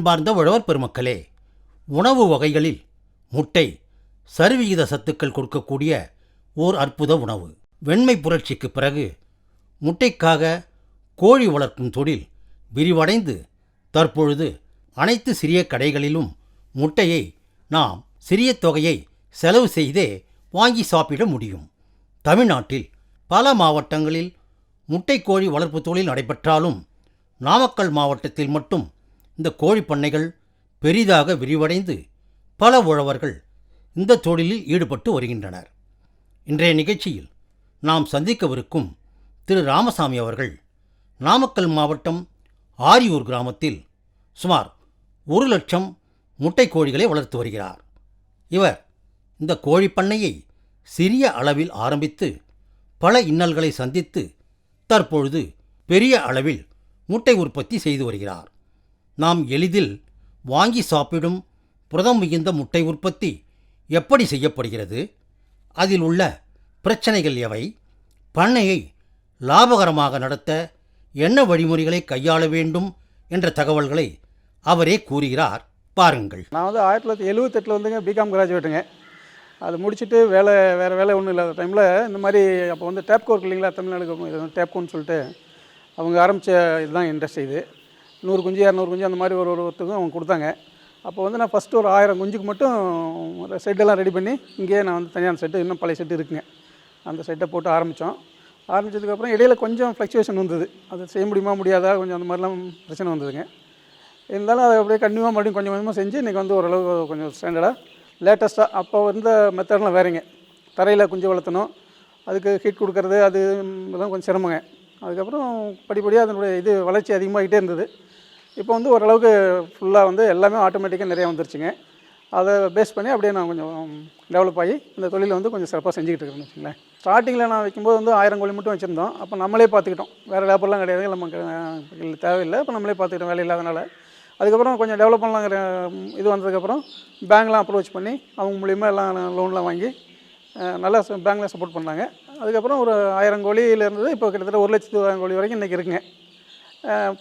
அன்பார்ந்த உழவர் பெருமக்களே உணவு வகைகளில் முட்டை சரிவிகித சத்துக்கள் கொடுக்கக்கூடிய ஓர் அற்புத உணவு. வெண்மை புரட்சிக்கு பிறகு முட்டைக்காக கோழி வளர்க்கும் தொழில் விரிவடைந்து தற்பொழுது அனைத்து சிறிய கடைகளிலும் முட்டையை நாம் சிறிய தொகையை செலவு செய்தே வாங்கி சாப்பிட முடியும். தமிழ்நாட்டில் பல மாவட்டங்களில் முட்டை கோழி வளர்ப்பு தொழில் நடைபெற்றாலும் நாமக்கல் மாவட்டத்தில் மட்டும் இந்த கோழி பண்ணைகள் பெரிதாக விரிவடைந்து பல உழவர்கள் இந்த தொழிலில் ஈடுபட்டு வருகின்றனர். இன்றைய நிகழ்ச்சியில் நாம் சந்திக்கவிருக்கும் திரு. ராமசாமி அவர்கள் நாமக்கல் மாவட்டம் ஆரியூர் கிராமத்தில் சுமார் ஒரு லட்சம் முட்டை கோழிகளை வளர்த்து வருகிறார். இவர் இந்த கோழி பண்ணையை சிறிய அளவில் ஆரம்பித்து பல இன்னல்களை சந்தித்து தற்பொழுது பெரிய அளவில் முட்டை உற்பத்தி செய்து வருகிறார். நாம் எளிதில் வாங்கி சாப்பிடும் புரதம் மிகுந்த முட்டை உற்பத்தி எப்படி செய்யப்படுகிறது? அதில் உள்ள பிரச்சனைகள் எவை? பண்ணையை லாபகரமாக நடத்த என்ன வழிமுறைகளை கையாள வேண்டும் என்ற தகவல்களை அவரே கூறுகிறார். பாருங்கள். நான் வந்து ஆயிரத்தி தொள்ளாயிரத்தி எழுபத்தெட்டில் வந்துங்க பிகாம் கிராஜுவேட்டுங்க அது முடிச்சுட்டு வேலை வேறு வேலை ஒன்றும் இல்லாத டைமில் இந்த மாதிரி அப்போ வந்து டேப்கோ இருக்கு இல்லைங்களா? தமிழ்நாடு டேப்கோன்னு சொல்லிட்டு அவங்க ஆரம்பித்த இதுதான் இண்டஸ்ட்ரி இது. நூறு குஞ்சு இரநூறு குஞ்சு அந்த மாதிரி ஒரு ஒரு ஒருத்தருக்கும் அவங்க கொடுத்தாங்க. அப்போ வந்து நான் ஃபஸ்ட்டு ஒரு ஆயிரம் குஞ்சுக்கு மட்டும் செட்டெல்லாம் ரெடி பண்ணி இங்கேயே நான் வந்து தனியான செட்டு இன்னும் பழைய செட்டு இருக்குங்க. அந்த செட்டை போட்டு ஆரம்பித்தோம் ஆரம்பித்ததுக்கப்புறம் இடையில கொஞ்சம் ஃப்ளக்சுவேஷன் வந்தது. அது செய்ய முடியுமா முடியாதா கொஞ்சம் அந்த மாதிரிலாம் பிரச்சனை வந்ததுங்க. இருந்தாலும் அதை அப்படியே கண்டிப்பாக மறுபடியும் கொஞ்சம் கொஞ்சமாக செஞ்சு இன்றைக்கி வந்து ஓரளவு கொஞ்சம் ஸ்டாண்டர்டாக லேட்டஸ்ட்டாக அப்போ வந்த மெத்தட்லாம் வேறுங்க. தரையில் குஞ்சு வளர்த்தணும். அதுக்கு ஹீட் கொடுக்கறது அது இதெல்லாம் கொஞ்சம் சிரமங்க. அதுக்கப்புறம் படிப்படியாக அதனுடைய இது வளர்ச்சி அதிகமாகிட்டே இருந்தது. இப்போ வந்து ஓரளவுக்கு ஃபுல்லாக வந்து எல்லாமே ஆட்டோமேட்டிக்காக நிறையா வந்துருச்சுங்க. அதை பேஸ் பண்ணி அப்படியே நான் கொஞ்சம் டெவலப் ஆகி இந்த தொழிலை வந்து கொஞ்சம் சிறப்பாக செஞ்சுக்கிட்டு இருக்கேன்னு வச்சுங்களேன் ஸ்டார்டிங்கில் நான் வைக்கும்போது வந்து ஆயிரம் கோழி மட்டும் வச்சுருந்தோம். அப்போ நம்மளே பார்த்துக்கிட்டோம். வேறு லேபர்லாம் கிடையாது. நமக்கு தேவையில்லை. அப்போ நம்மளே பார்த்துக்கிட்டோம். வேலை இல்லாதனால. அதுக்கப்புறம் கொஞ்சம் டெவலப் பண்ணலாங்கிற இது வந்ததுக்கப்புறம் பேங்க்லாம் அப்ரோச் பண்ணி அவங்க மூலிமா எல்லாம் லோன்லாம் வாங்கி நல்லா பேங்க்கில் சப்போர்ட் பண்ணாங்க. அதுக்கப்புறம் ஒரு ஆயிரம் கோழியிலேருந்து இப்போ கிட்டத்தட்ட ஒரு லட்சத்து ஆயிரம் கோழி வரைக்கும் இன்றைக்கி இருக்குங்க.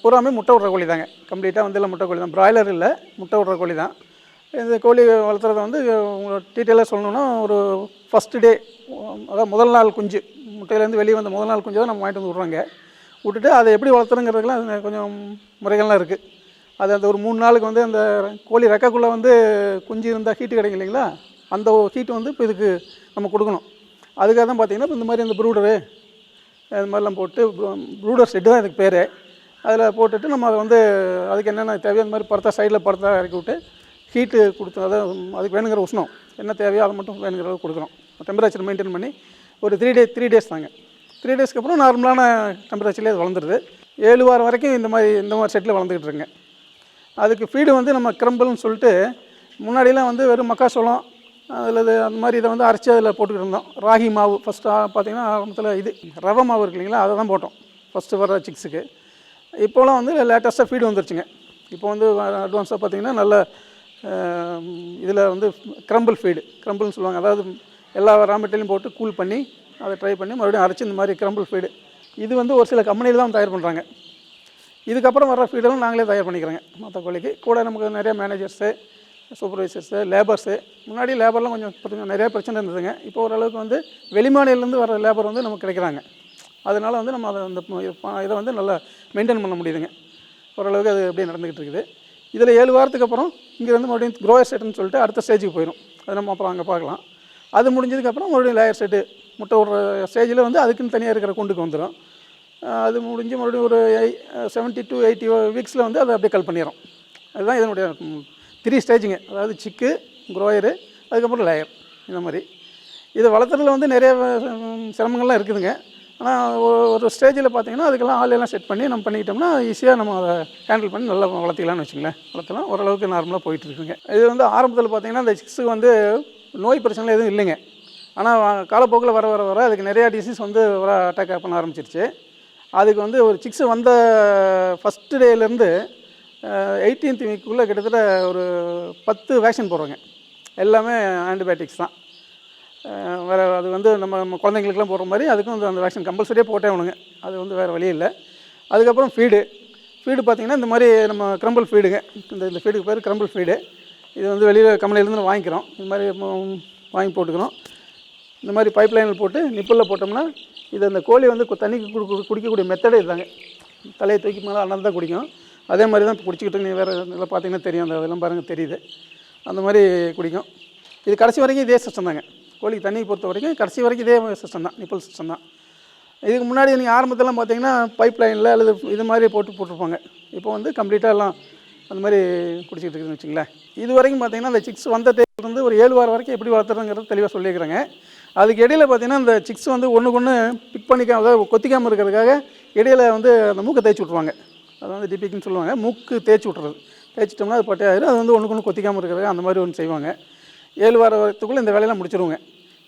பூராமே முட்டை விட்ற கோழி தாங்க. கம்ப்ளீட்டாக வந்து இல்லை முட்டை கோழி தான். ப்ராய்லர் இல்லை முட்டை விட்ற கோழி தான். இந்த கோழி வளர்த்துறத வந்து உங்களுக்கு டீட்டெயிலாக சொல்லணும்னா ஒரு ஃபஸ்ட்டு டே அதாவது முதல் நாள் குஞ்சு. முட்டையிலேருந்து வெளியே வந்த முதல் நாள் குஞ்சு தான் நம்ம வாங்கிட்டு வந்து விட்றாங்க. விட்டுட்டு அதை எப்படி வளர்த்துறங்கிறதுக்குலாம் அது கொஞ்சம் முறைகள்லாம் இருக்குது அது அந்த ஒரு மூணு நாளுக்கு வந்து அந்த கோழி ரெக்கைக்குள்ளே வந்து குஞ்சு இருந்தால் ஹீட்டு கிடைக்கும் இல்லைங்களா? அந்த ஹீட்டு வந்து இப்போ இதுக்கு நம்ம கொடுக்கணும். அதுக்காக தான் பார்த்தீங்கன்னா இப்போ இந்த மாதிரி இந்த ப்ரூடரு அது மாதிரிலாம் போட்டு ப்ரூடர் ஷெட்டு தான் இதுக்கு பேர். அதில் போட்டுட்டு நம்ம அதை வந்து அதுக்கு என்னென்ன தேவையோ அந்த மாதிரி படுத்தா சைடில் படுத்தா இறக்கி விட்டு ஹீட்டு கொடுத்து அதை அதுக்கு வேணுங்கிற உஷ்ணம் என்ன தேவையோ அதை மட்டும் வேணுங்கிற அளவுக்கு கொடுக்குறோம் டெம்பரேச்சர் மெயின்டைன் பண்ணி ஒரு த்ரீ டே த்ரீ டேஸ் தாங்க. த்ரீ டேஸ்க்கு அப்புறம் நார்மலான டெம்பரேச்சர்லேயே அது வளர்ந்துருது. ஏழு வாரம் வரைக்கும் இந்த மாதிரி இந்த மாதிரி செட்டில் வளர்ந்துக்கிட்டு இருக்குங்க. அதுக்கு ஃபீடு வந்து நம்ம கிரம்பல்னு சொல்லிட்டு முன்னாடிலாம் வந்து வெறும் மக்காசோளம் அதில் இது அந்த மாதிரி இதை வந்து அரைச்சி அதில் போட்டுக்கிட்டு இருந்தோம். ராகி மாவு ஃபஸ்ட்டு பார்த்தீங்கன்னா ஆரம்பத்தில் இது ரவை மாவு இருக்கு இல்லைங்களா அதை தான் போட்டோம். ஃபஸ்ட்டு வர சிக்ஸுக்கு இப்போலாம் வந்து லேட்டஸ்ட்டாக ஃபீடு வந்துருச்சுங்க. இப்போ வந்து அட்வான்ஸாக பார்த்தீங்கன்னா நல்ல இதில் வந்து க்ரம்பிள் ஃபீடு க்ரம்பிள்னு சொல்லுவாங்க. அதாவது எல்லா ரா மெட்டீரியலும் போட்டு கூல் பண்ணி அதை ட்ரை பண்ணி மறுபடியும் அரைச்சி இந்த மாதிரி க்ரம்பிள் ஃபீடு இது வந்து ஒரு சில கம்பெனியில் தான் தயார் பண்ணுறாங்க இதுக்கப்புறம் வர ஃபீடெல்லாம் நாங்களே தயார் பண்ணிக்கிறோங்க. மற்ற கோழிக்கு. கூட நமக்கு நிறைய மேனேஜர்ஸு சூப்பர்வைசர்ஸு லேபர்ஸு முன்னாடி லேபர்லாம் கொஞ்சம் நிறையா நிறைய பிரச்சனை இருந்ததுங்க. இப்போ ஓரளவுக்கு வந்து வெளிமாநிலேருந்து வர லேபர் வந்து நமக்கு கிடைக்கிறாங்க. அதனால் வந்து நம்ம அதை அந்த இதை வந்து நல்லா மெயின்டைன் பண்ண முடியுதுங்க. ஓரளவுக்கு அது அப்படியே நடந்துக்கிட்டு இருக்குது. இதில் ஏழு வாரத்துக்கு அப்புறம் இங்கேருந்து மறுபடியும் க்ரோயர் செட்டுன்னு சொல்லிட்டு அடுத்த ஸ்டேஜுக்கு போயிடும் அது நம்ம அப்புறம் அங்கே பார்க்கலாம். அது முடிஞ்சதுக்கப்புறம் மறுபடியும் லேயர் செட்டு முட்டை விடுற ஸ்டேஜில் வந்து அதுக்குன்னு தனியாக இருக்கிற குண்டுக்கு வந்துடும் அது முடிஞ்சு மறுபடியும் ஒரு செவன்ட்டி டு எயிட்டி வீக்ஸில் வந்து அதை அப்படியே கல் பண்ணிடும் அதுதான் இதனுடைய த்ரீ ஸ்டேஜுங்க அதாவது சிக்கு க்ரோயரு அதுக்கப்புறம் லேயர் இந்த மாதிரி. இதை வளர்த்துறதுல வந்து நிறைய சிரமங்கள்லாம் இருக்குதுங்க. ஆனால் ஒரு ஸ்டேஜில் பார்த்தீங்கன்னா அதுக்கெல்லாம் ஆள் எல்லாம் செட் பண்ணி நம்ம பண்ணிக்கிட்டோம்னா ஈஸியாக நம்ம அதை ஹேண்டில் பண்ணி நல்லா வளர்த்திக்கலாம்னு வச்சுங்களேன் வளர்த்தலாம். ஓரளவுக்கு நார்மலாக போயிட்டுருக்குங்க இது வந்து ஆரம்பத்தில் பார்த்தீங்கன்னா இந்த சிக்ஸுக்கு வந்து நோய் பிரச்சனை எதுவும் இல்லைங்க. ஆனால் காலப்போக்கில் வர வர வர அதுக்கு நிறையா டிசீஸ் வந்து வர அட்டாக் பண்ண ஆரம்பிச்சிருச்சு. அதுக்கு வந்து ஒரு சிக்ஸு வந்த ஃபஸ்ட்டு டேலேருந்து எயிட்டீன்த் வீக்குள்ளே கிட்டத்தட்ட ஒரு பத்து வேக்சின் போடுறோங்க. எல்லாமே ஆன்டிபயோட்டிக்ஸ் தான். வேறு அது வந்து நம்ம நம்ம குழந்தைங்களுக்குலாம் போடுற மாதிரி அதுக்கும் அந்த வேக்சின் கம்பல்சரியாக போட்டே ஆகணுங்க அது வந்து வேறு வழி இல்லை. அதுக்கப்புறம் ஃபீடு ஃபீடு பார்த்தீங்கன்னா இந்த மாதிரி நம்ம கிரம்பிள் ஃபீடுங்க இந்த இந்த ஃபீடுக்கு பேர் கிரம்பிள் ஃபீடு இது வந்து வெளியில் கம்பெனிலேருந்து வாங்கிக்கிறோம். இந்த மாதிரி வாங்கி போட்டுக்கிறோம். இந்த மாதிரி பைப் லைனில் போட்டு நிப்பிளில் போட்டோம்னா இது அந்த கோழி வந்து தண்ணிக்கு குடி குடிக்கக்கூடிய மெத்தடே இதுதாங்க. தலையை தூக்கி மேலே அண்ணன் தான் குடிக்கும். அதே மாதிரி தான் இப்போ குடிச்சிக்கிட்டு நீ வேறு இதெல்லாம் பார்த்தீங்கன்னா தெரியும். அந்த இதெல்லாம் பாருங்கள் தெரியுது. அந்த மாதிரி குடிக்கும். இது கடைசி வரைக்கும் இதே சிஸ்டம் தாங்க. கோழிக்கு தண்ணி பொறுத்த வரைக்கும் கடைசி வரைக்கும் இதே சிஸ்டம் தான் நிப்பிள் சிஸ்டம் தான். இதுக்கு முன்னாடி நீங்கள் ஆரம்பத்திலாம் பார்த்தீங்கன்னா பைப் லைனில் அல்லது இது மாதிரி போட்டு போட்டிருப்பாங்க. இப்போ வந்து கம்ப்ளீட்டாக எல்லாம் அந்த மாதிரி குடிச்சிட்டு இருக்குதுன்னு வச்சுங்களேன் இது வரைக்கும் பார்த்தீங்கன்னா அந்த சிக்ஸ் வந்த டைம்ல இருந்து ஒரு ஏழு வாரம் வரைக்கும் எப்படி வளர்த்துறதுங்கிறது தெளிவாக சொல்லியிருக்கிறாங்க. அதுக்கு இடையில பார்த்தீங்கன்னா அந்த சிக்ஸ் வந்து ஒன்றுக்கு ஒன்று பிக் பண்ணிக்காம அதாவது கொத்திக்காமல் இருக்கிறதுக்காக இடையில வந்து அந்த மூக்கை தேய்ச்சி விட்ருவாங்க அது வந்து டிபிக்குன்னு சொல்லுவாங்க. மூக்கு தேய்ச்சி விட்றது தேய்ச்சிட்டோம்னா அது பட்டையாயிரும் அது வந்து ஒன்றுக்கு ஒன்று கொத்திக்காமல் இருக்கிறதுக்காக அந்த மாதிரி ஒன்று செய்வாங்க. ஏழு வார வாரத்துக்குள்ளே இந்த வேலையெல்லாம் முடிச்சிருவோங்க.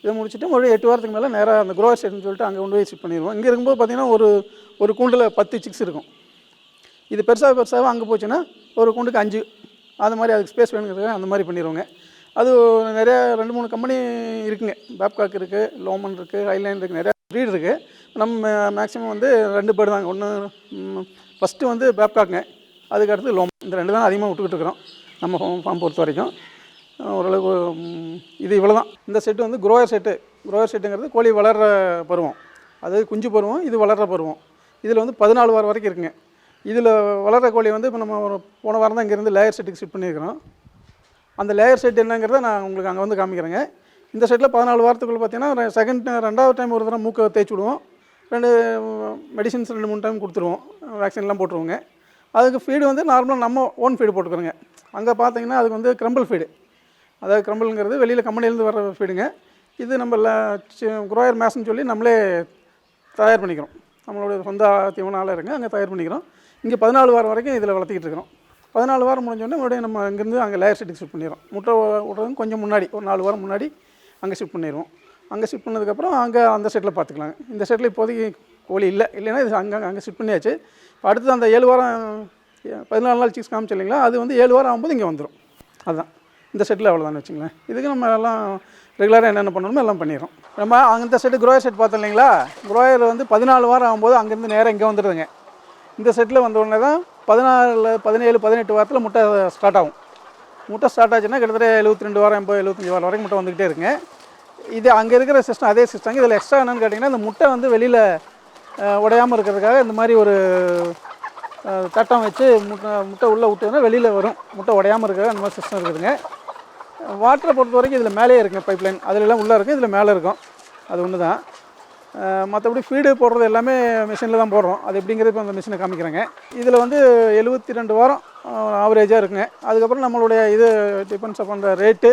இதை முடிச்சுட்டு மறுபடியும் எட்டு வாரத்துக்கு மேலே நேராக அந்த க்ரோவர் செட்னு சொல்லிட்டு அங்கே கொண்டு போய் ஷிஃப்ட் பண்ணிடுவோம். இங்கே இருக்கும்போது பார்த்தீங்கன்னா ஒரு ஒரு கூண்டில் பத்து சிக்ஸ் இருக்கும். இது பெருசாக பெருசாக அங்கே போச்சுன்னா ஒரு கூண்டுக்கு அஞ்சு. அது மாதிரி அதுக்கு ஸ்பேஸ் வேணுங்கிறதுக்காக அந்த மாதிரி பண்ணிடுவோங்க. அது நிறையா ரெண்டு மூணு கம்பெனி இருக்குங்க. பேப்காக் இருக்குது லோமன் இருக்குது ஹைலைன் இருக்குது நிறையா ப்ரீட் இருக்குது நம்ம மேக்ஸிமம் வந்து ரெண்டு பேர் தாங்க. ஒன்று ஃபஸ்ட்டு வந்து பேப்காக்குங்க அதுக்கு அடுத்து லோமன் இந்த ரெண்டு தான் அதிகமாக விட்டுக்கிட்டு இருக்கிறோம். நம்ம ஃபார்ம் பொறுத்த வரைக்கும். ஓரளவுக்கு இது இவ்வளோ தான் இந்த செட்டு வந்து குரோயர் செட்டு குரோயர் செட்டுங்கிறது கோழி வளர்கிற பருவம். அது குஞ்சு பருவம் இது வளர்கிற பருவம். இதில் வந்து பதினாலு வாரம் வரைக்கும் இருக்குங்க. இதில் வளர்கிற கோழி வந்து இப்போ நம்ம ஒரு போன வாரம் தான் இங்கேருந்து லேயர் செட்டுக்கு ஷிஃப்ட் பண்ணியிருக்கிறோம். அந்த லேயர் செட் என்னங்கிறத நான் உங்களுக்கு அங்கே வந்து காமிக்கிறேங்க. இந்த செட்டில் பதினாலு வாரத்துக்குள்ள பார்த்தீங்கன்னா செகண்ட் ரெண்டாவது டைம் ஒரு தடவை மூக்கை தேய்ச்சி விடுவோம். ரெண்டு மெடிசின்ஸ் ரெண்டு மூணு டைம் கொடுத்துருவோம். வேக்சின்லாம் போட்டுருவோங்க. அதுக்கு ஃபீடு வந்து நார்மலாக நம்ம ஓன் ஃபீடு போட்டுக்கிறோங்க. அங்கே பார்த்தீங்கன்னா அதுக்கு வந்து கிரம்பிள் ஃபீடு அதாவது கிரம்பிள்ங்கிறது வெளியில் கம்பெனிலேருந்து வர ஃபீடுங்க இது நம்ம குரோயர் மேஸ்ன்னு சொல்லி நம்மளே தயார் பண்ணிக்கிறோம். நம்மளோட சொந்த தீவன இருங்க அங்கே தயார் பண்ணிக்கிறோம். இங்கே பதினாலு வாரம் வரைக்கும் இதில் வளர்த்திக்கிட்டு இருக்கிறோம். பதினாலு வாரம் முடிஞ்சோடனே மறுபடியும் நம்ம இங்கேருந்து அங்கே லேயர் செட்டுக்கு ஷிஃப்ட் பண்ணிடுறோம். முட்டை விட்றதும் கொஞ்சம் முன்னாடி ஒரு நாலு வாரம் முன்னாடி அங்கே ஷிஃப்ட் பண்ணிடுவோம். அங்கே ஷிஃப்ட் பண்ணதுக்கப்புறம் அங்கே அந்த செட்டில் பார்த்துக்கலாங்க இந்த செட்டில் இப்போதைக்கு கோழி இல்லை. இல்லைன்னா இது அங்கே அங்கே ஷிஃப்ட் பண்ணியாச்சு. இப்போ அடுத்து அந்த ஏழு வாரம் பதினாலு நாள் சிக்ஸ் காமிச்சு இல்லைங்களா அது வந்து ஏழு வாரம் ஆகும்போது இங்கே வந்துடும் அதுதான் இந்த செட்டில் அவ்வளோதான் வச்சுங்களேன் இதுக்கு நம்ம எல்லாம் ரெகுலராக என்னென்ன பண்ணணுமோ எல்லாம் பண்ணிடுறோம். நம்ம அந்த செட்டு குரோயர் செட் பார்த்தோம் இல்லைங்களா? குரோயர் வந்து பதினாலு வாரம் ஆகும்போது அங்கேருந்து நேராக இங்கே வந்துடுதுங்க. இந்த செட்டில் வந்த உடனே தான் பதினாலு பதினேழு பதினெட்டு வாரத்தில் முட்டை ஸ்டார்ட் ஆகும். முட்டை ஸ்டார்ட் ஆச்சுன்னா கிட்டத்தட்ட எழுபத்தி ரெண்டு வாரம் எண்பது எழுபத்தஞ்சி வாரம் வரைக்கும் முட்டை வந்துக்கிட்டே இருக்குங்க. இது அங்கே இருக்கிற சிஸ்டம் அதே சிஸ்டம் இதில் எக்ஸ்ட்ரா என்னென்னு கேட்டிங்கன்னா இந்த முட்டை வந்து வெளியில் உடையாமல் இருக்கிறதுக்காக இந்த மாதிரி ஒரு அஹ், தட்டம் வச்சு முட்டை முட்டை உள்ளே விட்டுதுன்னா வெளியில் வரும். முட்டை உடையாமல் இருக்கிற அந்த மாதிரி சிஸ்டம் இருக்குதுங்க. வாட்டரை பொறுத்த வரைக்கும் இதில் மேலேயே இருக்குங்க பைப் லைன் அதிலெல்லாம் உள்ளே இருக்கும் இதில் மேலே இருக்கும். அது ஒன்று தான். மற்றபடி ஃபீடு போடுறது எல்லாமே மிஷினில் தான் போடுறோம். அது எப்படிங்கிறது இப்போ அந்த மிஷினை காமிக்கிறேங்க. இதில் வந்து எழுபத்தி ரெண்டு வாரம் ஆவரேஜாக இருக்குங்க. அதுக்கப்புறம் நம்மளுடைய இது டிபெண்ட்ஸ் பண்ணுற ரேட்டு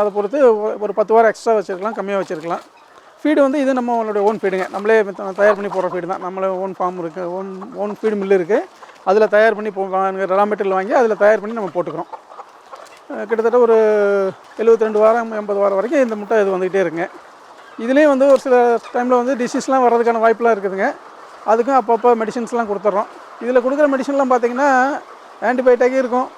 அதை பொறுத்து ஒரு பத்து வாரம் எக்ஸ்ட்ரா வச்சுருக்கலாம் கம்மியாக வச்சுருக்கலாம். ஃபீடு வந்து இது நம்மளுடைய ஓன் ஃபீடுங்க நம்மளே தயார் பண்ணி போடுற ஃபீடு தான். நம்மளே ஓன் ஃபார்ம் இருக்குது ஓன் ஓன் ஃபீடு மில்லு இருக்குது அதில் தயார் பண்ணி போ ரா மெட்டீரியல் வாங்கி அதில் தயார் பண்ணி நம்ம போட்டுக்கிறோம். கிட்டத்தட்ட ஒரு எழுபத்தி ரெண்டு வாரம் எண்பது வாரம் வரைக்கும் இந்த முட்டை இது வந்துக்கிட்டே இருக்குங்க. இதுலேயும் வந்து ஒரு சில டைமில் வந்து டிசீஸ்லாம் வர்றதுக்கான வாய்ப்பெலாம் இருக்குதுங்க. அதுக்கும் அப்பப்போ மெடிசின்ஸ்லாம் கொடுத்துட்றோம் இதில் கொடுக்குற மெடிசன்லாம் பார்த்தீங்கன்னா ஆன்டிபயோட்டிக் இருக்கும்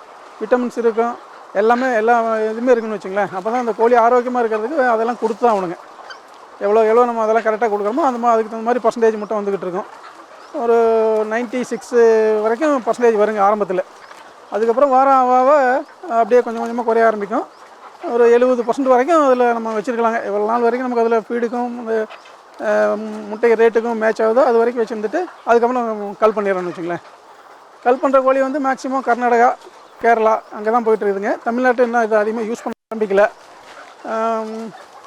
விட்டமின்ஸ் இருக்கும் எல்லாமே எல்லா இதுவுமே இருக்குன்னு வச்சுங்களேன். அப்போ தான் அந்த கோழி ஆரோக்கியமாக இருக்கிறதுக்கு அதெல்லாம் கொடுத்து தான் ஆகணுங்க. எவ்வளோ எவ்வளோ நம்ம அதெல்லாம் கரெக்டாக கொடுக்குறோமோ அந்த மாதிரி அதுக்கு தகுந்த மாதிரி பர்சன்டேஜ் மட்டும் வந்துக்கிட்டு இருக்கும். ஒரு நைன்ட்டி சிக்ஸு வரைக்கும் பர்சன்டேஜ் வருங்க ஆரம்பத்தில். அதுக்கப்புறம் வாரம் ஆக அப்படியே கொஞ்சம் கொஞ்சமாக குறைய ஆரம்பிக்கும். ஒரு எழுபது பர்சன்ட் வரைக்கும் அதில் நம்ம வச்சுருக்கலாங்க. எவ்வளோ நாள் வரைக்கும் நமக்கு அதில் ஃபீடுக்கும் இந்த முட்டை ரேட்டுக்கும் மேட்ச் ஆகுதோ அது வரைக்கும் வச்சுருந்துட்டு அதுக்கப்புறம் கல் பண்ணிடுறோம்னு வச்சுங்களேன் கல் பண்ணுற கோழி வந்து மேக்ஸிமம் கர்நாடகா கேரளா அங்கே தான் போயிட்டு இருக்குதுங்க தமிழ்நாட்டு இன்னும் இது அதிகமாக யூஸ் பண்ண ஆரம்பிக்கல.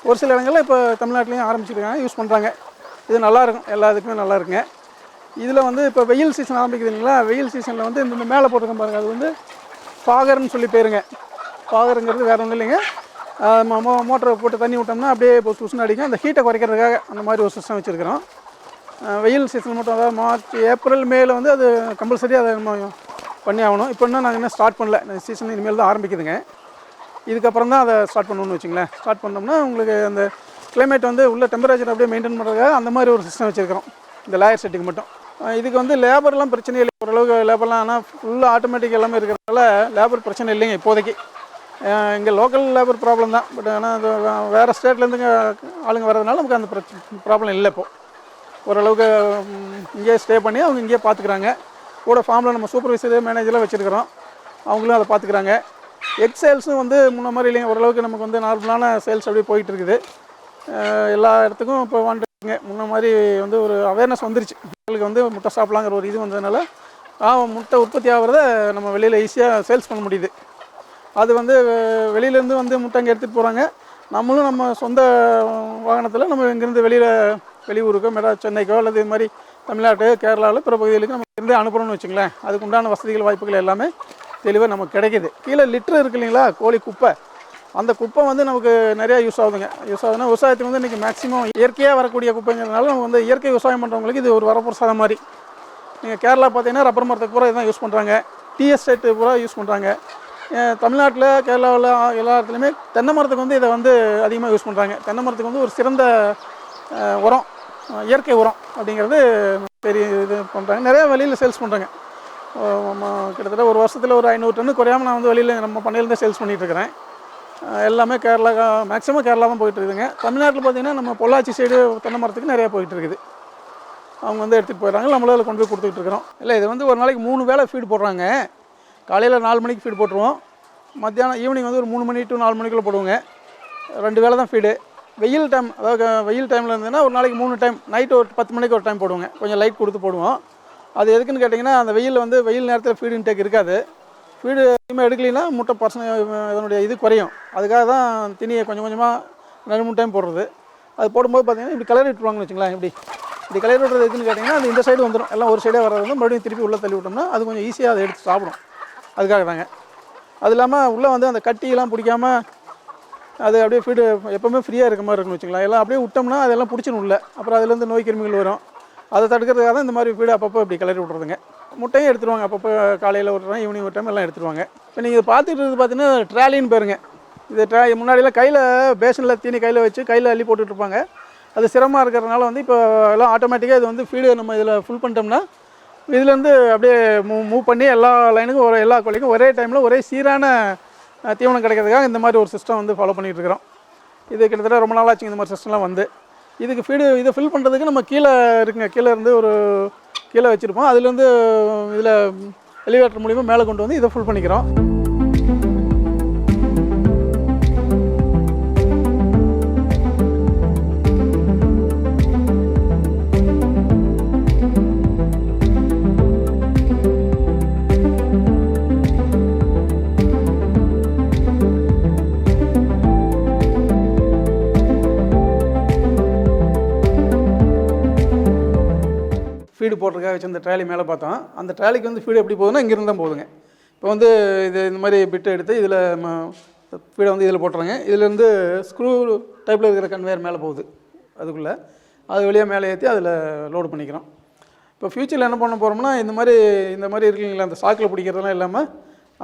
ஒரு சில இடங்களில் இப்போ தமிழ்நாட்டிலையும் ஆரம்பிச்சிருக்காங்க யூஸ் பண்ணுறாங்க இது நல்லாயிருக்கும் எல்லா இதுக்குமே நல்லா இருக்குங்க. இதில் வந்து இப்போ வெயில் சீசன் ஆரம்பிக்குது இல்லைங்களா வெயில் சீசனில் வந்து இந்த மேலே போட்டிருக்கேன் பாருங்க. அது வந்து ஃபாகர்னு சொல்லி பேருங்க. ஃபாகருங்கிறது வேறு ஒன்றும் இல்லைங்க. மோ- மோட்டரை போட்டு தண்ணி விட்டோம்னா அப்படியே புதுசு புசுன்னு அடிக்கும். அந்த ஹீட்டை குறைக்கிறதுக்காக அந்த மாதிரி ஒரு சிஸ்டம் வச்சுருக்கிறோம். வெயில் சீசன் மட்டும் அதாவது மார்ச் ஏப்ரல் மேல வந்து அது கம்பல்சரி அதை நம்ம பண்ணி ஆகணும். இப்போ இன்னும் நாங்கள் இன்னும் ஸ்டார்ட் பண்ணல. இந்த சீசன் இனிமேல் தான் ஆரம்பிக்குதுங்க. இதுக்கப்புறம் தான் அதை ஸ்டார்ட் பண்ணணும்னு வச்சுங்களேன். ஸ்டார்ட் பண்ணோம்னா உங்களுக்கு அந்த கிளைமேட் வந்து உள்ள டெம்பரேச்சர் அப்படியே மெயின்டைன் பண்ணுறதுக்காக அந்த மாதிரி ஒரு சிஸ்டம் வச்சுருக்கிறோம். இந்த லேயர் செட்டுக்கு மட்டும். இதுக்கு வந்து லேபர்லாம் பிரச்சனை இல்லை. ஓரளவுக்கு லேபர்லாம் ஆனால் ஃபுல்லாக ஆட்டோமேட்டிக் எல்லாமே இருக்கிறதுனால லேபர் பிரச்சனை இல்லைங்க இப்போதைக்கு. இங்கே லோக்கல் லேபர் ப்ராப்ளம் தான். பட் ஆனால் வேறு ஸ்டேட்லேருந்துங்க ஆளுங்க வர்றதுனால நமக்கு அந்த பிரச்சனை ப்ராப்ளம் இல்லை இப்போது ஓரளவுக்கு இங்கேயே ஸ்டே பண்ணி அவங்க இங்கேயே பார்த்துக்குறாங்க கூட ஃபார்மில் நம்ம சூப்பர்வைசர் மேனேஜர்லாம் வச்சுருக்கிறோம். அவங்களும் அதை பார்த்துக்குறாங்க எக் சேல்ஸும் வந்து முன்ன மாதிரி இல்லைங்க. ஓரளவுக்கு நமக்கு வந்து நார்மலான சேல்ஸ் அப்படியே போயிட்டு இருக்குது. எல்லா இடத்துக்கும் இப்போ வந்துட்டுங்க முன்ன மாதிரி வந்து ஒரு அவேர்னஸ் வந்துருச்சு. மக்களுக்கு வந்து முட்டை சாப்பிட்லாங்கிற ஒரு இது வந்ததுனால முட்டை உற்பத்தி ஆகிறத நம்ம வெளியில் ஈஸியாக சேல்ஸ் பண்ண முடியுது. அது வந்து வெளியிலேருந்து வந்து முட்டை அங்கே எடுத்துகிட்டு போகிறாங்க நம்மளும் நம்ம சொந்த வாகனத்தில் நம்ம இங்கேருந்து வெளியில் வெளியூருக்கோ மேடா சென்னைக்கோ அல்லது இது மாதிரி தமிழ்நாட்டு கேரளாவில் பிற பகுதிகளுக்கு நம்ம இருந்து அனுப்புகிறோம்னு வச்சுங்களேன் அதுக்கு உண்டான வசதிகள் வாய்ப்புகள் எல்லாமே தெளிவாக நமக்கு கிடைக்கிது. கீழே லிட்டர் இருக்கு இல்லைங்களா? கோழி குப்பை. அந்த குப்பை வந்து நமக்கு நிறையா யூஸ் ஆகுதுங்க. யூஸ் ஆகுதுன்னா விவசாயத்துக்கு வந்து இன்றைக்கி மேக்ஸிமம் இயற்கையாக வரக்கூடிய குப்பைங்கிறதுனால நம்ம வந்து இயற்கை விவசாயம் பண்ணுறவங்களுக்கு இது ஒரு வரப்பிரசாதம் மாதிரி. நீங்கள் கேரளா பார்த்தீங்கன்னா ரப்பர் மரத்துக்கு பூரா இதான் யூஸ் பண்ணுறாங்க டீ எஸ்டேட்டு பூரா யூஸ் பண்ணுறாங்க தமிழ்நாட்டில் கேரளாவில் எல்லா இடத்துலையுமே தென்னை மரத்துக்கு வந்து இதை வந்து அதிகமாக யூஸ் பண்ணுறாங்க தென்னை மரத்துக்கு வந்து ஒரு சிறந்த உரம் இயற்கை உரம் அப்படிங்கிறது பெரிய இது பண்ணுறாங்க நிறையா வெளியில் சேல்ஸ் பண்ணுறாங்க கிட்டத்தட்ட ஒரு வருஷத்தில் ஒரு ஐநூறு டன்னு குறையாமல் நான் வந்து வெளியில் நம்ம பண்ணையிலேருந்து சேல்ஸ் பண்ணிகிட்டு இருக்கிறேன். எல்லாமே கேரளா மேக்ஸிமம் கேரளா தான் போயிட்டு இருக்குதுங்க தமிழ்நாட்டில் பார்த்தீங்கன்னா நம்ம பொள்ளாச்சி சைடு தென்னை மரத்துக்கு நிறையா போயிட்டு இருக்குது அவங்க வந்து எடுத்துகிட்டு போயிடுறாங்க. நம்மளால் அதில் கொண்டு போய் கொடுத்துட்டு இருக்கிறோம் இல்லை இது வந்து ஒரு நாளைக்கு மூணு வேளை ஃபீடு போடுறாங்க. காலையில் நாலு மணிக்கு ஃபீடு போட்டுருவோம். மத்தியானம் ஈவினிங் வந்து ஒரு மூணு மணி டு நாலு மணிக்குள்ளே போடுவோங்க. ரெண்டு வேளை தான் ஃபீடு வெயில் டைம் அதாவது வெயில் டைமில் இருந்ததுன்னா ஒரு நாளைக்கு மூணு டைம் நைட்டு ஒரு பத்து மணிக்கு ஒரு டைம் போடுவோங்க. கொஞ்சம் லைட் கொடுத்து போடுவோம். அது எதுக்குன்னு கேட்டிங்கன்னா அந்த வெயில் வந்து வெயில் நேரத்தில் ஃபீடு இன்டேக் இருக்காது. ஃபீடு அதிகமாக எடுக்கலைன்னா முட்டை பர்சன இதனுடைய இது குறையும். அதுக்காக தான் திணியை கொஞ்சம் கொஞ்சமாக ரெண்டு மூணு டைம் போடுறது. அது போடும்போது பார்த்தீங்கன்னா இப்படி கலர் விட்டுருவாங்கன்னு வச்சுங்களேன் இப்படி. இப்படி கலர் விடுறது எதுன்னு கேட்டிங்கன்னா அது இந்த சைடு வந்துடும் எல்லாம் ஒரு சைடே வர்றது வந்து மறுபடியும் திருப்பி உள்ளே தள்ளி விட்டோம்னா அது கொஞ்சம் ஈஸியாக அதை எடுத்து சாப்பிடும். அதுக்காக தாங்க. அது இல்லாமல் உள்ளே வந்து அந்த கட்டியெல்லாம் பிடிக்காம அது அப்படியே ஃபீடு எப்போவுமே ஃப்ரீயாக இருக்க மாதிரி இருக்குன்னு வச்சுக்கலாம் எல்லாம் அப்படியே விட்டோம்னா அதெல்லாம் பிடிச்சிடும் உள்ளே. அப்புறம் அதுலேருந்து நோய் கிருமிகள் வரும். அதை தடுக்கிறதுக்காக தான் இந்த மாதிரி ஃபீடு அப்பப்போ இப்படி கிளறி விட்றதுங்க. முட்டையும் எடுத்துருவாங்க. அப்பப்போ காலையில் ஒரு டைம் ஈவினிங் ஒரு டைம் எல்லாம் எடுத்துருவாங்க. இப்போ நீங்கள் பார்த்துட்டு இருக்கிறது பார்த்தீங்கன்னா ட்ராலின்னு பேருங்க. இது ட்ரா முன்னாடிலாம் கையில் பேஷனில் தீனி கையில் வச்சு கையில் அள்ளி போட்டுட்டு இருப்பாங்க. அது சிரமமாக இருக்கிறதுனால வந்து இப்போ எல்லாம் ஆட்டோமேட்டிக்காக இது வந்து ஃபீடு நம்ம இதில் ஃபுல் பண்ணிட்டோம்னா இதுலேருந்து அப்படியே மூவ் மூவ் பண்ணி எல்லா லைனுக்கும் ஒரு எல்லா கோழிக்கும் ஒரே டைமில் ஒரே சீரான தீவனம் கிடைக்கிறதுக்காக இந்த மாதிரி ஒரு சிஸ்டம் வந்து ஃபாலோ பண்ணிகிட்டு இருக்கிறோம். இது கிட்டத்தட்ட ரொம்ப நாளாச்சு இந்த மாதிரி சிஸ்டம்லாம் வந்து. இதுக்கு ஃபீடு இதை ஃபில் பண்ணுறதுக்கு நம்ம கீழே இருக்குங்க. கீழே இருந்து ஒரு கீழே வச்சுருப்போம். அதுலேருந்து இதில் எலிவேட்டர் மூலிமா மேலே கொண்டு வந்து இதை ஃபுல் பண்ணிக்கிறோம். போட்டிருக்காக வச்சு அந்த ட்ராலி மேலே பார்த்தோம். அந்த ட்ராலிக்கு வந்து ஃபீடு எப்படி போகுதுன்னா இங்கேருந்து தான் போகுதுங்க. இப்போ வந்து இது இந்த மாதிரி பிட்டை எடுத்து இதில் ஃபீடை வந்து இதில் போட்டுறாங்க இதுலேருந்து ஸ்க்ரூ டைப்பில் இருக்கிற கன்வேயர் மேலே போகுது. அதுக்குள்ளே அது வழியாக மேலே ஏற்றி அதில் லோடு பண்ணிக்கிறோம். இப்போ ஃப்யூச்சரில் என்ன பண்ண போகிறோம்னா இந்த மாதிரி இந்த மாதிரி இருக்குங்களா அந்த சாக்கில் பிடிக்கிறதெல்லாம் இல்லாமல்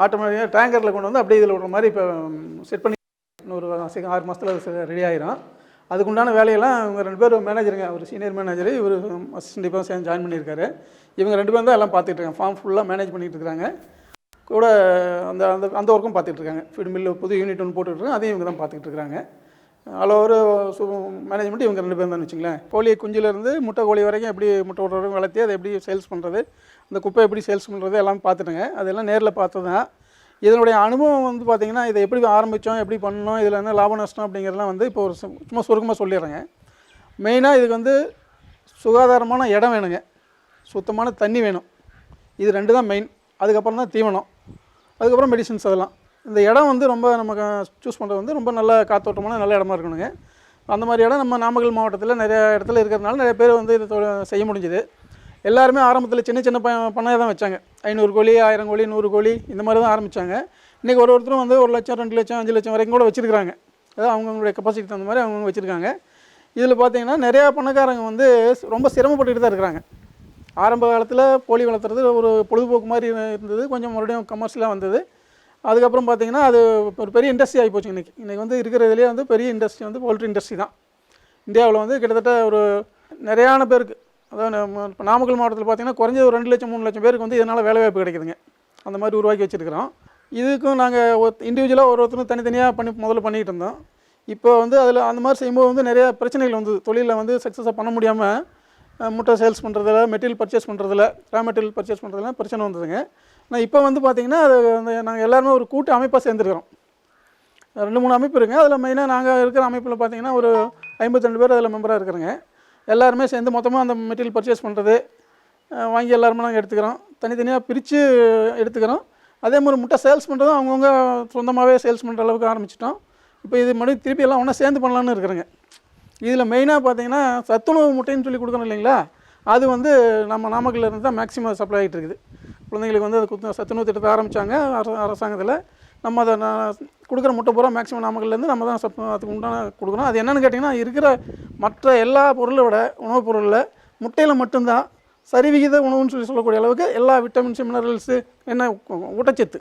ஆட்டோமேட்டிக்காக டேங்கரில் கொண்டு வந்து அப்படியே இதில் விடுற மாதிரி இப்போ செட் பண்ணி இன்னொரு ஆறு மாதத்தில் ரெடி ஆயிரும். அதுக்குண்டான வேலையெல்லாம் இவங்க ரெண்டு பேரும் மேனேஜருங்க ஒரு சீனியர் மேனேஜர் இவர் அசிஸ்டன்ட் இப்போ சேர்ந்து ஜாயின் பண்ணியிருக்காரு. இவங்க ரெண்டு பேரும் தான் எல்லாம் பார்த்துட்டு இருக்காங்க. ஃபார்ம் ஃபுல்லாக மேனேஜ் பண்ணிகிட்டு இருக்காங்க. கூட அந்த அந்த அந்த ஒர்க்கும் பார்த்துட்டு இருக்காங்க. ஃபீட் மில்லு புது யூனிட் ஒன்று போட்டுட்ருக்காங்க அதையும் இவங்க தான் பார்த்துக்கிட்டு இருக்காங்க. ஒரு சு மேனேஜ்மெண்ட் இவங்க ரெண்டு பேரும் தான் வச்சுங்களேன். கோழி குஞ்சிலேருந்து முட்டை கோழி வரைக்கும் எப்படி முட்டை விட்ற வரைக்கும் வளர்த்தி அதை எப்படி சேல்ஸ் பண்ணுறது அந்த குப்பை எப்படி சேல்ஸ் பண்ணுறது எல்லாம் பார்த்துட்டுங்க. அதெல்லாம் நேரில் பார்த்து தான் இதனுடைய அனுபவம் வந்து பார்த்திங்கன்னா இதை எப்படி ஆரம்பித்தோம் எப்படி பண்ணோம் இதில் என்ன லாப நஷ்டம் அப்படிங்கிறதெல்லாம் வந்து இப்போ ஒரு சு- சும்மா சுருக்கமாக சொல்லிடுறேங்க. மெயினாக இதுக்கு வந்து சுகாதாரமான இடம் வேணுங்க. சுத்தமான தண்ணி வேணும். இது ரெண்டு தான் மெயின் அதுக்கப்புறம் தான் தீவனம். அதுக்கப்புறம் மெடிசின்ஸ் அதெல்லாம். இந்த இடம் வந்து ரொம்ப நமக்கு சூஸ் பண்ணுறது வந்து ரொம்ப நல்ல காத்தோட்டமான நல்ல இடமா இருக்கணுங்க. அந்த மாதிரி இடம் நம்ம நாமக்கல் மாவட்டத்தில் நிறைய இடத்துல இருக்கிறதுனால நிறைய பேர் வந்து இதை செய்ய முடிஞ்சுது. எல்லாருமே ஆரம்பத்தில் சின்ன சின்ன ப பண்ணையை தான் வச்சாங்க. ஐநூறு கோழி ஆயிரம் கோழி நூறு கோழி இந்த மாதிரி தான் ஆரம்பித்தாங்க இன்றைக்கி ஒரு ஒருத்தரும் வந்து ஒரு லட்சம் ரெண்டு லட்சம் அஞ்சு லட்சம் வரைக்கும் கூட வச்சுருக்காங்க அதாவது அவங்கவுங்களுடைய கெப்பாசிட்டி தகுந்த மாதிரி அவங்கவுங்க வச்சுருக்காங்க. இதில் பார்த்தீங்கன்னா நிறையா பணக்காரங்க வந்து ரொம்ப சிரமப்பட்டுக்கிட்டு தான் இருக்கிறாங்க. ஆரம்ப காலத்தில் கோழி வளர்த்துறது ஒரு பொழுதுபோக்கு மாதிரி இருந்தது. கொஞ்சம் மறுபடியும் கமர்ஷியலாக வந்தது. அதுக்கப்புறம் பார்த்தீங்கன்னா அது ஒரு பெரிய இண்டஸ்ட்ரி ஆகி போச்சு இன்றைக்கி இன்றைக்கி வந்து இருக்கிறதுலேயே வந்து பெரிய இண்டஸ்ட்ரி வந்து போல்ட்ரி இண்டஸ்ட்ரி தான். இந்தியாவில் வந்து கிட்டத்தட்ட ஒரு நிறையான பேருக்கு அதாவது நம்ம இப்போ நாமக்கல் மாவட்டத்தில் பார்த்தீங்கன்னா குறைஞ்ச ஒரு ரெண்டு லட்சம் மூணு லட்சம் பேருக்கு வந்து இதனால் வேலைவாய்ப்பு கிடைக்குதுங்க. அந்த மாதிரி உருவாக்கி வச்சுருக்கிறோம். இதுக்கும் நாங்கள் இண்டிவிஜுவலாக ஒரு ஒருத்தரும் தனித்தனியாக பண்ணி முதல்ல பண்ணிகிட்டு இருந்தோம். இப்போ வந்து அதில் அந்த மாதிரி செய்யும்போது வந்து நிறையா பிரச்சனைகள் வந்து தொழிலில் வந்து சக்ஸஸாக பண்ண முடியாமல் முட்டை சேல்ஸ் பண்ணுறதுல மெட்டீரியல் பர்ச்சேஸ் பண்ணுறதுல ரா மெட்டீரியல் பர்ச்சேஸ் பண்ணுறதுல பிரச்சனை வந்ததுங்க. ஆனால் இப்போ வந்து பார்த்திங்கன்னா அது வந்து நாங்கள் எல்லாருமே ஒரு கூட்டு அமைப்பாக சேர்ந்துருக்கிறோம். ரெண்டு மூணு அமைப்பு இருக்குங்க. அதில் மெயினாக நாங்கள் இருக்கிற அமைப்பில் பார்த்தீங்கன்னா ஒரு ஐம்பத்தி பேர் அதில் மெம்பராக இருக்கிறேங்க. எல்லாருமே சேர்ந்து மொத்தமாக அந்த மெட்டீரியல் பர்ச்சேஸ் பண்ணுறது வாங்கி எல்லாருமே நாங்கள் எடுத்துக்கிறோம். தனித்தனியாக பிரித்து எடுத்துக்கிறோம். அதே மாதிரி முட்டை சேல்ஸ் பண்ணுறதும் அவங்கவுங்க சொந்தமாகவே சேல்ஸ் பண்ணுற அளவுக்கு ஆரம்பிச்சிட்டோம். இப்போ இது மறுபடியும் திருப்பி எல்லாம் ஒன்றா சேர்ந்து பண்ணலான்னு இருக்கிறேங்க. இதில் மெயினாக பார்த்தீங்கன்னா சத்துணவு முட்டைன்னு சொல்லி கொடுக்கணும் இல்லைங்களா? அது வந்து நம்ம நாமக்கல்லேருந்து தான் மேக்ஸிமம் சப்ளை ஆகிட்டு இருக்குது. குழந்தைங்களுக்கு வந்து அது சத்துணவு திட்டத்தை ஆரம்பித்தாங்க அரசாங்கத்தில் நம்ம அதை நான் கொடுக்குற முட்டை பூரா மேக்ஸிமம் நாமக்கல்லேருந்து நம்ம தான் சப் அதுக்கு உண்டான கொடுக்குறோம் அது என்னென்னு கேட்டிங்கன்னா இருக்கிற மற்ற எல்லா பொருளை விட உணவுப் பொருளில் முட்டையில் மட்டும்தான் சரிவிகித உணவுன்னு சொல்லி சொல்லக்கூடிய அளவுக்கு எல்லா விட்டமின்ஸு மினரல்ஸு என்ன ஊட்டச்சத்து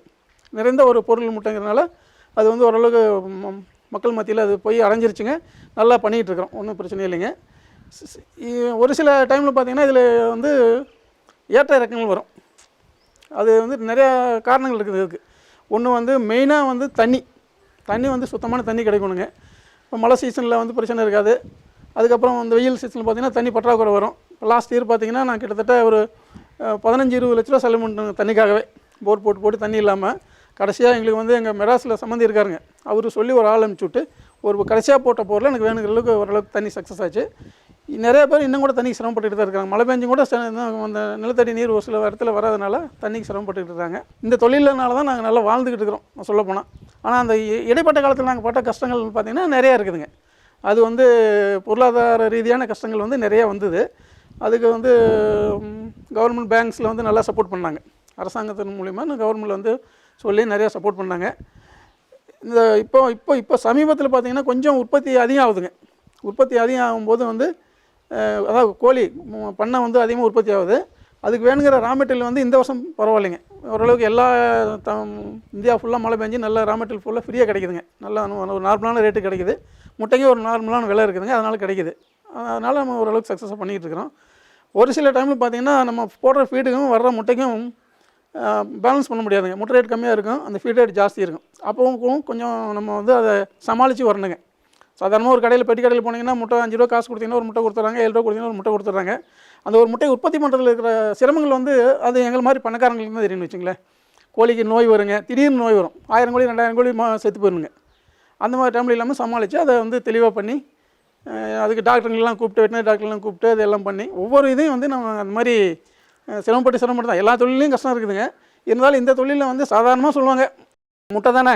நிறைந்த ஒரு பொருள் முட்டைங்கிறதுனால அது வந்து ஓரளவுக்கு ம- மக்கள் மத்தியில் அது போய் அடைஞ்சிருச்சுங்க. நல்லா பண்ணிகிட்டு இருக்கிறோம். ஒன்றும் பிரச்சனை இல்லைங்க. ஒரு சில டைமில் பார்த்தீங்கன்னா இதில் வந்து ஏற்ற இறக்கங்கள் வரும். அது வந்து நிறையா காரணங்கள் இருக்குது இதுக்கு. ஒன்று வந்து மெயினாக வந்து தண்ணி. தண்ணி வந்து சுத்தமான தண்ணி கிடைக்கணுங்க. இப்போ மழை சீசனில் வந்து பிரச்சனை இருக்காது. அதுக்கப்புறம் வந்து வெயில் சீசனில் பார்த்தீங்கன்னா தண்ணி பற்றாக்குறை வரும். இப்போ லாஸ்ட் இயர் பார்த்திங்கன்னா நான் கிட்டத்தட்ட ஒரு பதினஞ்சு இருபது லட்ச ரூபா செலவு பண்ணுங்க தண்ணிக்காகவே. போர் போட்டு போட்டு தண்ணி இல்லாமல் கடைசியாக எங்களுக்கு வந்து எங்கள் மெராஸில் சம்மந்தி இருக்காருங்க. அவர் சொல்லி ஒரு ஆள் அனுப்பிச்சி விட்டு ஒரு கடைசியாக போட்ட போரில் எனக்கு வேணுங்கிற அளவுக்கு ஓரளவுக்கு தண்ணி சக்ஸஸ் ஆச்சு. நிறைய பேர் இன்னும் கூட தண்ணிக்கு சிரமப்பட்டுட்டு தான் இருக்காங்க. மழை பெஞ்சும் கூட அந்த நிலத்தடி நீர் ஒரு சில இடத்துல வராதனால தண்ணிக்கு சிரமப்பட்டுட்டு இருக்காங்க. இந்த தொழிலனால தான் நாங்கள் நல்லா வாழ்ந்துக்கிட்டு இருக்கிறோம் சொல்லப்போனால் ஆனால் அந்த இடைப்பட்ட காலத்தில் நாங்கள் பட்ட கஷ்டங்கள் பார்த்திங்கன்னா நிறையா இருக்குதுங்க. அது வந்து பொருளாதார ரீதியான கஷ்டங்கள் வந்து நிறையா வந்தது. அதுக்கு வந்து கவர்மெண்ட் பேங்க்ஸில் வந்து நல்லா சப்போர்ட் பண்ணாங்க. அரசாங்கத்தின் மூலிமா கவர்மெண்ட்டில் வந்து சொல்லி நிறையா சப்போர்ட் பண்ணாங்க. இந்த இப்போ இப்போ இப்போ சமீபத்தில் பார்த்திங்கன்னா கொஞ்சம் உற்பத்தி அதிகம் ஆகுதுங்க. உற்பத்தி அதிகம் ஆகும்போது வந்து அதாவது கோழி பண்ணை வந்து அதிகமாக உற்பத்தி ஆகுது. அதுக்கு வேணுங்கிற ரா மெட்டீரியல் வந்து இந்த வருஷம் பரவாயில்லைங்க. ஓரளவுக்கு எல்லா தம் இந்தியா ஃபுல்லாக மழை பெஞ்சு நல்ல ரா மெட்டீரியல் ஃபுல்லாக ஃப்ரீயாக கிடைக்குதுங்க. நல்லா ஒரு நார்மலான ரேட்டு கிடைக்குது. முட்டைக்கு ஒரு நார்மலான விலை இருக்குதுங்க. அதனால் கிடைக்குது. அதனால் நம்ம ஓரளவுக்கு சக்ஸஸாக பண்ணிகிட்டு இருக்கிறோம். ஒரு சில டைமில் பார்த்தீங்கன்னா நம்ம போடுற ஃபீடுக்கும் வர்ற முட்டைக்கும் பேலன்ஸ் பண்ண முடியாதுங்க. முட்டை ரேட் கம்மியாக இருக்கும். அந்த ஃபீட் ரேட் ஜாஸ்தி இருக்கும். அப்போவும் கொஞ்சம் நம்ம வந்து அதை சமாளித்து வரணுங்க. சாதாரணமாக ஒரு கடையில் பெட்டி கடையில் போனீங்கன்னா முட்டை அஞ்சு ரூபா காசு கொடுத்தீங்கன்னா ஒரு முட்டை கொடுத்துட்றாங்க ஏழு ரூபா கொடுத்தீங்கன்னா ஒரு முட்டை கொடுத்துட்றாங்க. அந்த ஒரு முட்டை உற்பத்தி பண்ணுறதுல இருக்கிற சிரமங்கள் வந்து அது எங்கள் மாதிரி பணக்காரங்களுக்கு தான் தெரியும்னு வச்சுங்களேன். கோழிக்கு நோய் வருங்க திடீர்னு நோய் வரும். ஆயிரம் கோழி ரெண்டாயிரம் கோழி மா செத்து போயிருங்க அந்த மாதிரி டைமில் இல்லாமல் சமாளித்து அதை வந்து தெளிவாக பண்ணி அதுக்கு டாக்டருங்கெல்லாம் கூப்பிட்டு வெட்டினரி டாக்டர்லாம் கூப்பிட்டு அதெல்லாம் பண்ணி ஒவ்வொரு இதையும் வந்து நம்ம அந்த மாதிரி சிரமப்பட்டு சிரமப்பட்டு தான். எல்லா தொழிலையும் கஷ்டம் இருக்குதுங்க. இருந்தாலும் இந்த தொழிலில் வந்து சாதாரணமாக சொல்லுவாங்க முட்டை தானே?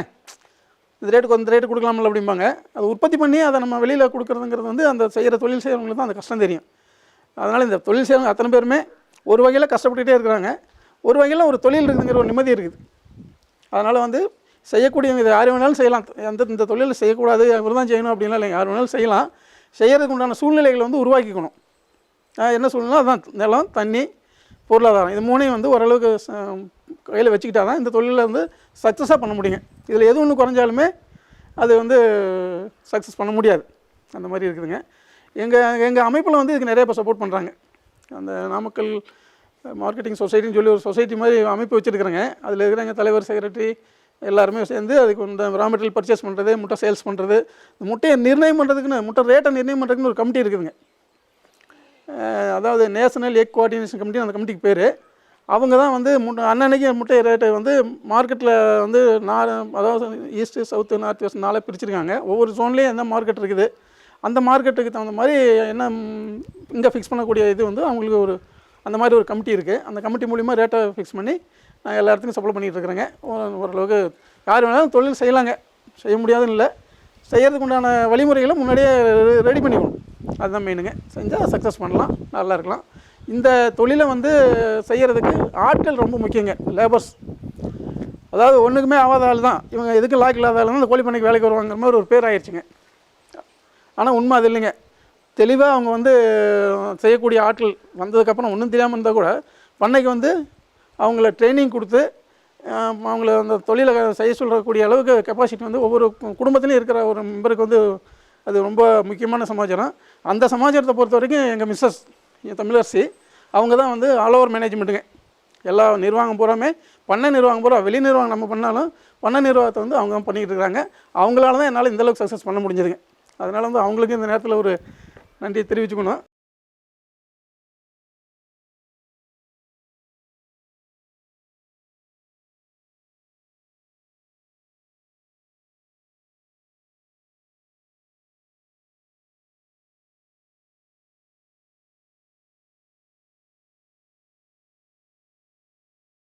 இந்த ரேட்டுக்கு அந்த ரேட்டு கொடுக்கலாம்ல அப்படிம்பாங்க. அது உற்பத்தி பண்ணி அதை நம்ம வெளியில் கொடுக்குறதுங்கிறது வந்து அந்த செய்கிற தொழில் செய்கிறவங்களுக்கு தான் அந்த கஷ்டம் தெரியும். அதனால் இந்த தொழில் செய்கிறவங்க அத்தனை பேருமே ஒரு வகையில் கஷ்டப்பட்டுகிட்டே இருக்கிறாங்க. ஒரு வகையில் ஒரு தொழில் இருக்குதுங்கிற ஒரு நிம்மதி இருக்குது. அதனால் வந்து செய்யக்கூடியவங்க இதை யார் வேணாலும் செய்யலாம். எந்த இந்த தொழில் செய்யக்கூடாது இவர் தான் செய்யணும் அப்படின்லாம் இல்லை யார் வேணாலும் செய்யலாம். செய்கிறதுக்கு உண்டான சூழ்நிலைகளை வந்து உருவாக்கிக்கணும். என்ன சூழ்நிலை அதான் நிலம் தண்ணி பொருளாதாரம். இது மூணையும் வந்து ஓரளவுக்கு கையில் வச்சுக்கிட்டா தான் இந்த தொழிலில் வந்து சக்ஸஸாக பண்ண முடியுங்க. இதில் எது ஒன்று குறைஞ்சாலுமே அது வந்து சக்ஸஸ் பண்ண முடியாது. அந்த மாதிரி இருக்குதுங்க. எங்கள் எங்கள் அமைப்பில் வந்து இதுக்கு நிறைய பேர் சப்போர்ட் பண்ணுறாங்க அந்த நாமக்கல் மார்க்கெட்டிங் சொசைட்டின்னு சொல்லி ஒரு சொசைட்டி மாதிரி அமைப்பு வச்சுருக்குறேங்க. அதில் இருக்கிறவங்க தலைவர் செக்ரட்டரி எல்லாருமே சேர்ந்து அதுக்கு இந்த ரா மெட்டீரியல் பர்ச்சேஸ் பண்ணுறது முட்டை சேல்ஸ் பண்ணுறது இந்த முட்டையை நிர்ணயம் பண்ணுறதுக்குன்னு முட்டை ரேட்டை நிர்ணயம் பண்ணுறதுக்குன்னு ஒரு கமிட்டி இருக்குதுங்க. அதாவது நேஷனல் எக் கோஆர்டினேஷன் கமிட்டி அந்த கமிட்டிக்கு பேர். அவங்க தான் வந்து முட்டை அன்னன்னைக்கு முட்டை ரேட்டு வந்து மார்க்கெட்டில் வந்து நாலு அதாவது ஈஸ்ட்டு சவுத்து நார்த் வெஸ்ட் நாளாக பிரிச்சிருக்காங்க. ஒவ்வொரு ஜோன்லேயும் எந்த மார்க்கெட் இருக்குது? அந்த மார்க்கெட்டுக்கு தகுந்த மாதிரி என்ன இங்கே ஃபிக்ஸ் பண்ணக்கூடிய இது வந்து அவங்களுக்கு ஒரு அந்த மாதிரி ஒரு கமிட்டி இருக்குது அந்த கமிட்டி மூலிமா ரேட்டை ஃபிக்ஸ் பண்ணி நான் எல்லா இடத்துக்கும் சப்ளை பண்ணிகிட்டு இருக்கிறேங்க. ஓரளவுக்கு யார் வேணாலும் தொழில் செய்யலாங்க. செய்ய முடியாதுன்னு இல்லை. செய்கிறதுக்கு உண்டான வழிமுறைகளை முன்னாடியே ரெடி பண்ணிக்கணும். அதுதான் மெயினுங்க செஞ்சால் சக்ஸஸ் பண்ணலாம். நல்லா இருக்கலாம். இந்த தொழிலை வந்து செய்கிறதுக்கு ஆட்கள் ரொம்ப முக்கியங்க லேபர்ஸ் அதாவது ஒன்றுக்குமே ஆகாத ஆள் தான். இவங்க எதுக்கும் லாக் இல்லாத ஆள் தான் இந்த கோழி பண்ணைக்கு வேலைக்கு வருவாங்கிற மாதிரி ஒரு பேர் ஆயிடுச்சுங்க. ஆனால் உண்மை அது இல்லைங்க. தெளிவாக அவங்க வந்து செய்யக்கூடிய ஆட்கள் வந்ததுக்கப்புறம் ஒன்றும் தெரியாமல் இருந்தால் கூட பண்ணைக்கு வந்து அவங்கள ட்ரைனிங் கொடுத்து அவங்கள அந்த தொழிலை செய்ய சொல்லக்கூடிய அளவுக்கு கெப்பாசிட்டி வந்து ஒவ்வொரு குடும்பத்துலேயும் குடும்பத்துலையும் இருக்கிற ஒரு மெம்பருக்கு வந்து அது ரொம்ப முக்கியமான சமாச்சாரம். அந்த சமாச்சாரத்தை பொறுத்த வரைக்கும் எங்கள் மிஸ்ஸஸ் தமிழரசி அவங்க தான் வந்து ஆல் ஓவர் மேனேஜ்மெண்ட்டுங்க எல்லா நிர்வாகம் பூராமே பண்ண நிர்வாகம் பூரா வெளி நிர்வாகம் நம்ம பண்ணாலும் பண்ண நிர்வாகத்தை வந்து அவங்க தான் பண்ணிக்கிட்டு இருக்காங்க. அவங்களால தான் என்னால் இந்த அளவுக்கு சக்ஸஸ் பண்ண முடிஞ்சதுங்க. அதனால் வந்து அவங்களுக்கு இந்த நேரத்தில் ஒரு நன்றியை தெரிவிச்சுக்கணும்.